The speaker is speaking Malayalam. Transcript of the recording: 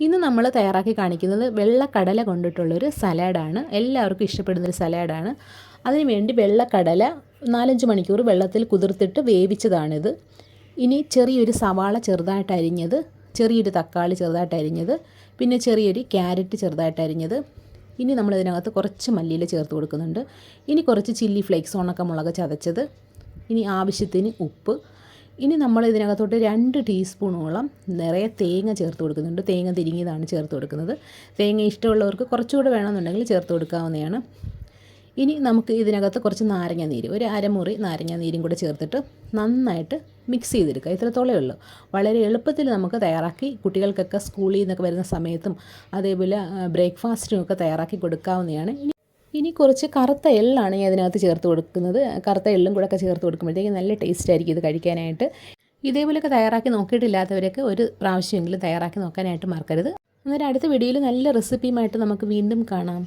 ഇന്ന് നമ്മൾ തയ്യാറാക്കി കാണിക്കുന്നത് വെള്ളക്കടല കൊണ്ടിട്ടുള്ളൊരു സലാഡാണ്. എല്ലാവർക്കും ഇഷ്ടപ്പെടുന്നൊരു സലാഡാണ്. അതിനുവേണ്ടി വെള്ളക്കടല നാലഞ്ച് മണിക്കൂർ വെള്ളത്തിൽ കുതിർത്തിട്ട് വേവിച്ചതാണിത്. ഇനി ചെറിയൊരു സവാള ചെറുതായിട്ട് അരിഞ്ഞത് ചെറിയൊരു തക്കാളി ചെറുതായിട്ട് അരിഞ്ഞത് പിന്നെ ചെറിയൊരു ക്യാരറ്റ് ചെറുതായിട്ട് അരിഞ്ഞത്. ഇനി നമ്മൾ ഇതിനകത്ത് കുറച്ച് മല്ലിയില ചേർത്ത് കൊടുക്കുന്നുണ്ട്. ഇനി കുറച്ച് ചില്ലി ഫ്ലേക്സ് ഉണക്കമുളക് ചതച്ചത്. ഇനി ആവശ്യത്തിന് ഉപ്പ് ഇനി നമ്മൾ ഇതിനകത്തോട്ട് രണ്ട് ടീസ്പൂണോളം നിറയെ തേങ്ങ ചേർത്ത് കൊടുക്കുന്നുണ്ട്. തേങ്ങ തിരിങ്ങിയതാണ് ചേർത്ത് കൊടുക്കുന്നത്. തേങ്ങ ഇഷ്ടമുള്ളവർക്ക് കുറച്ചുകൂടെ വേണമെന്നുണ്ടെങ്കിൽ ചേർത്ത് കൊടുക്കാവുന്നതാണ്. ഇനി നമുക്ക് ഇതിനകത്ത് കുറച്ച് നാരങ്ങ നീര് ഒരു അരമുറി നാരങ്ങ നീരും കൂടെ ചേർത്തിട്ട് നന്നായിട്ട് മിക്സ് ചെയ്തെടുക്കുക. ഇത്രത്തോളേ ഉള്ളൂ. വളരെ എളുപ്പത്തിൽ നമുക്ക് തയ്യാറാക്കി കുട്ടികൾക്കൊക്കെ സ്കൂളിൽ നിന്നൊക്കെ വരുന്ന സമയത്തും അതേപോലെ ബ്രേക്ക്ഫാസ്റ്റിനും ഒക്കെ തയ്യാറാക്കി കൊടുക്കാവുന്നതാണ്. ഇനി കുറച്ച് കറുത്ത എള്ളാണ് ഞാൻ അതിനകത്ത് ചേർത്ത് കൊടുക്കുന്നത്. കറുത്ത എള്ളും കൂടെ ഒക്കെ ചേർത്ത് കൊടുക്കുമ്പോഴത്തേക്ക് നല്ല ടേസ്റ്റ് ആയിരിക്കും ഇത് കഴിക്കാനായിട്ട്. ഇതേപോലെയൊക്കെ തയ്യാറാക്കി നോക്കിയിട്ടില്ലാത്തവരൊക്കെ ഒരു പ്രാവശ്യമെങ്കിലും തയ്യാറാക്കി നോക്കാനായിട്ട് മറക്കരുത്. അന്നേരം അടുത്ത വീഡിയോയിൽ നല്ല റെസിപ്പിയുമായിട്ട് നമുക്ക് വീണ്ടും കാണാം.